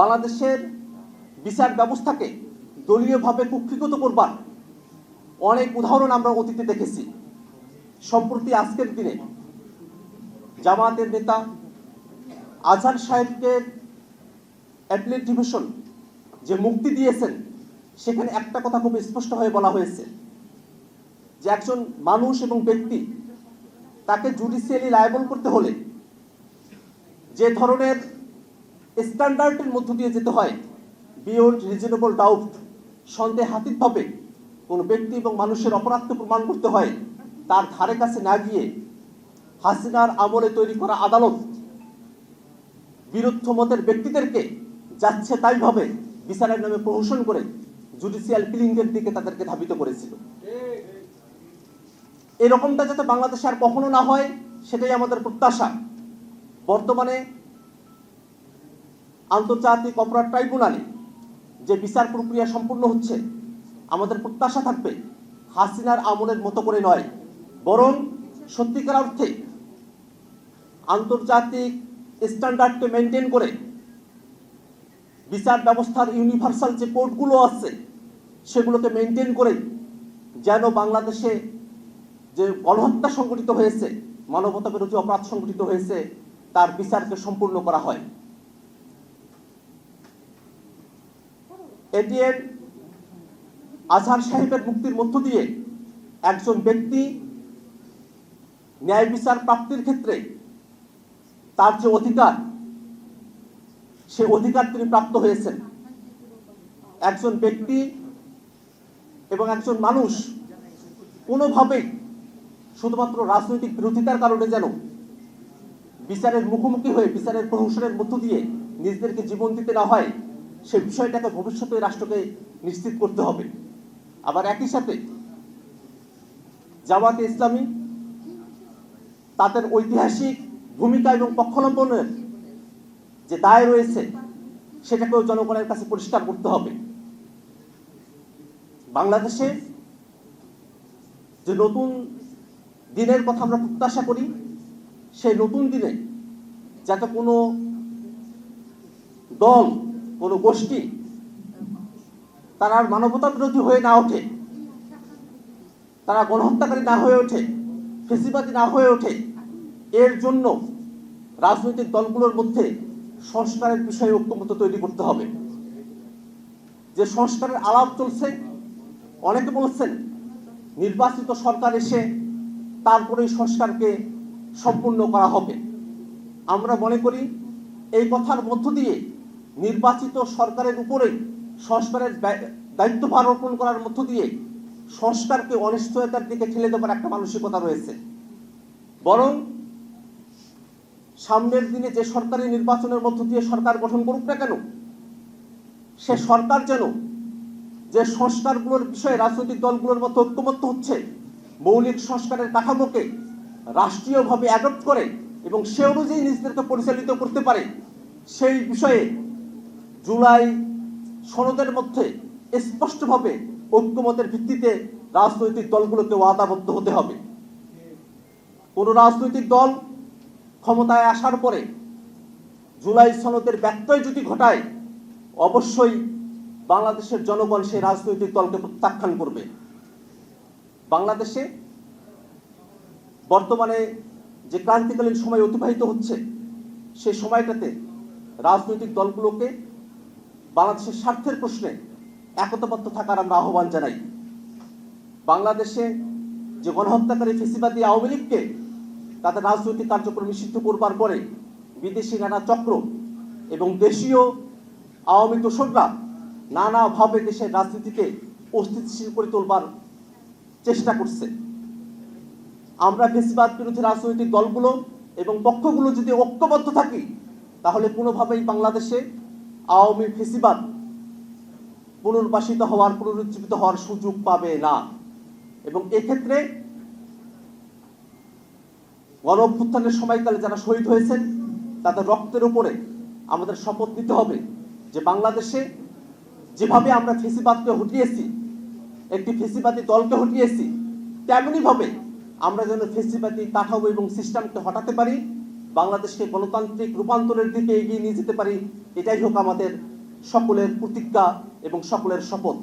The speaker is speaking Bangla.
বাংলাদেশের বিচার ব্যবস্থাকে দলীয়ভাবে কুক্ষিগত করবার অনেক উদাহরণ আমরা অতীতে দেখেছি। সম্প্রতি আজকের দিনে জামায়াতের নেতা আজহার সাহেবকে অ্যাপলেট ডিভিশন যে মুক্তি দিয়েছেন, সেখানে একটা কথা খুব স্পষ্ট হয়ে বলা হয়েছে যে একজন মানুষ এবং ব্যক্তি তাকে জুডিশিয়ালি লায়াবল করতে হলে যে ধরনের স্ট্যান্ডার্ডের মধ্য দিয়ে যেতে হয়। বিয়ন্ড রিজনেবল ডাউট সন্দেহাতীতভাবে কোনো ব্যক্তি এবং মানুষের অপরাধকে প্রমাণ করতে হয়। তার ধারে কাছে না গিয়ে হাসিনার আমলে তৈরি করা আদালত বিরুদ্ধ মতের ব্যক্তিদেরকে যাচ্ছে তাইভাবে বিচারের নামে প্রহসন করে জুডিশিয়াল কিলিংয়ের দিকে তাদেরকে ধাবিত করেছিল। এরকমটা যাতে বাংলাদেশে আর কখনো না হয়, সেটাই আমাদের প্রত্যাশা। বর্তমানে আন্তর্জাতিক অপরাধ ট্রাইব্যুনালে যে বিচার প্রক্রিয়া সম্পূর্ণ হচ্ছে, আমাদের প্রত্যাশা থাকবে হাসিনার আমলের মতো করে নয়, বরং সত্যিকার অর্থে আন্তর্জাতিক স্ট্যান্ডার্ডকে মেনটেন করে বিচার ব্যবস্থার ইউনিভার্সাল যে কোর্টগুলো আছে, সেগুলোকে মেনটেন করে যেন বাংলাদেশে যে গণহত্যা সংঘটিত হয়েছে মানবতা বিরোধী অপরাধ সংঘটিত হয়েছে, তার বিচারকে সম্পূর্ণ করা হয়। এটিএন আজহার সাহেবের মুক্তির মধ্য দিয়ে একজন ব্যক্তি ন্যায় বিচার প্রাপ্তির ক্ষেত্রে তার যে অধিকার সে অধিকার তিনি প্রাপ্ত হয়েছেন। একজন ব্যক্তি এবং একজন মানুষ কোনোভাবেই শুধুমাত্র রাজনৈতিক বিরোধিতার কারণে যেন বিচারের মুখোমুখি হয়ে, বিচারের প্রহসনের মধ্য দিয়ে নিজেদেরকে জীবন দিতে না হয় সে বিষয়টাকে ভবিষ্যতে রাষ্ট্রকে নিশ্চিত করতে হবে। আবার একই সাথে জামাতে ইসলামী তাদের ঐতিহাসিক ভূমিকা এবং পক্ষলম্বনের যে দায় রয়েছে, সেটাকেও জনগণের কাছে পরিষ্কার করতে হবে। বাংলাদেশে যে নতুন দিনের কথা আমরা প্রত্যাশা করি, সেই নতুন দিনে যাতে কোনো দল কোনো গোষ্ঠী তারা আর মানবতা বিরোধী হয়ে না ওঠে। তারা গণহত্যাকারী না হয়ে ওঠে, ফেসিবাদী না হয়ে ওঠে। এর জন্য রাজনৈতিক দলগুলোর মধ্যে সংস্কারের বিষয়ে ঐক্যমত তৈরি করতে হবে। যে সংস্কারের আলাপ চলছে, অনেকে বলছেন নির্বাচিত সরকার এসে তারপরেই সংস্কারকে সম্পূর্ণ করা হবে। আমরা মনে করি এই কথার মধ্য দিয়ে নির্বাচিত সরকারের উপরেই সংস্কারের দায়িত্বভার অর্পণ করার মধ্য দিয়ে সংস্কারকে অনিশ্চয়তার দিকে ঠেলে দেওয়ার একটা মানসিকতা রয়েছে। বরং সামনের দিনে যে সরকারি নির্বাচনের মধ্য দিয়ে সরকার গঠন করুক না কেন, সে সরকার যেন যে সংস্কারগুলোর বিষয়ে রাজনৈতিক দলগুলোর মধ্যে ঐক্যমত্য হচ্ছে, মৌলিক সংস্কারের কাঠামোকে রাষ্ট্রীয়ভাবে অ্যাডপ্ট করে এবং সে অনুযায়ী নিজেদেরকে পরিচালিত করতে পারে, সেই বিষয়ে জুলাই সনদের মধ্যে স্পষ্টভাবে ঐক্যমতের ভিত্তিতে রাজনৈতিক দলগুলোকে ওয়াদাবদ্ধ হতে হবে। কোনো রাজনৈতিক দল ক্ষমতায় আসার পরে জুলাই সনদের ব্যত্যয় যদি ঘটায়, অবশ্যই বাংলাদেশের জনগণ সেই রাজনৈতিক দলকে প্রত্যাখ্যান করবে। বাংলাদেশে বর্তমানে যে ক্রান্তিকালীন সময় অতিবাহিত হচ্ছে সেই সময়টাতে রাজনৈতিক দলগুলোকে বাংলাদেশের স্বার্থের প্রশ্নে একতাবদ্ধ থাকার আমরা আহ্বান জানাই। বাংলাদেশে যে গণহত্যাকারী ফেসিবাদী আওয়ামী লীগকে তাদের রাজনৈতিক কার্যক্রম নিষিদ্ধ করবার পরে বিদেশি নানা চক্র এবং দেশীয় আওয়ামী দোসররা নানাভাবে দেশের রাজনীতিকে অস্তিত্বশীল করে তোলবার চেষ্টা করছে। আমরা ফেসিবাদ বিরোধী রাজনৈতিক দলগুলো এবং পক্ষগুলো যদি ঐক্যবদ্ধ থাকি, তাহলে কোনোভাবেই বাংলাদেশে আওয়ামী ফেসিবাদ পুনর্বাসিত হওয়ার, পুনরুজ্জীবিত হওয়ার সুযোগ পাবে না। এবং এক্ষেত্রে গণ অভ্যুত্থানের সময়কালে যারা শহীদ হয়েছেন, তাদের রক্তের উপরে আমাদের শপথ নিতে হবে যে বাংলাদেশে যেভাবে আমরা ফেসিবাদকে হটিয়েছি, একটি ফেসিবাদী দলকে হটিয়েছি, তেমনিভাবে আমরা যেন ফেসিবাদী কাঠামো এবং সিস্টেমকে হটাতে পারি। বাংলাদেশকে গণতান্ত্রিক রূপান্তরের দিকে এগিয়ে নিয়ে যেতে পারি, এটাই হোক আমাদের সকলের প্রতিজ্ঞা এবং সকলের শপথ।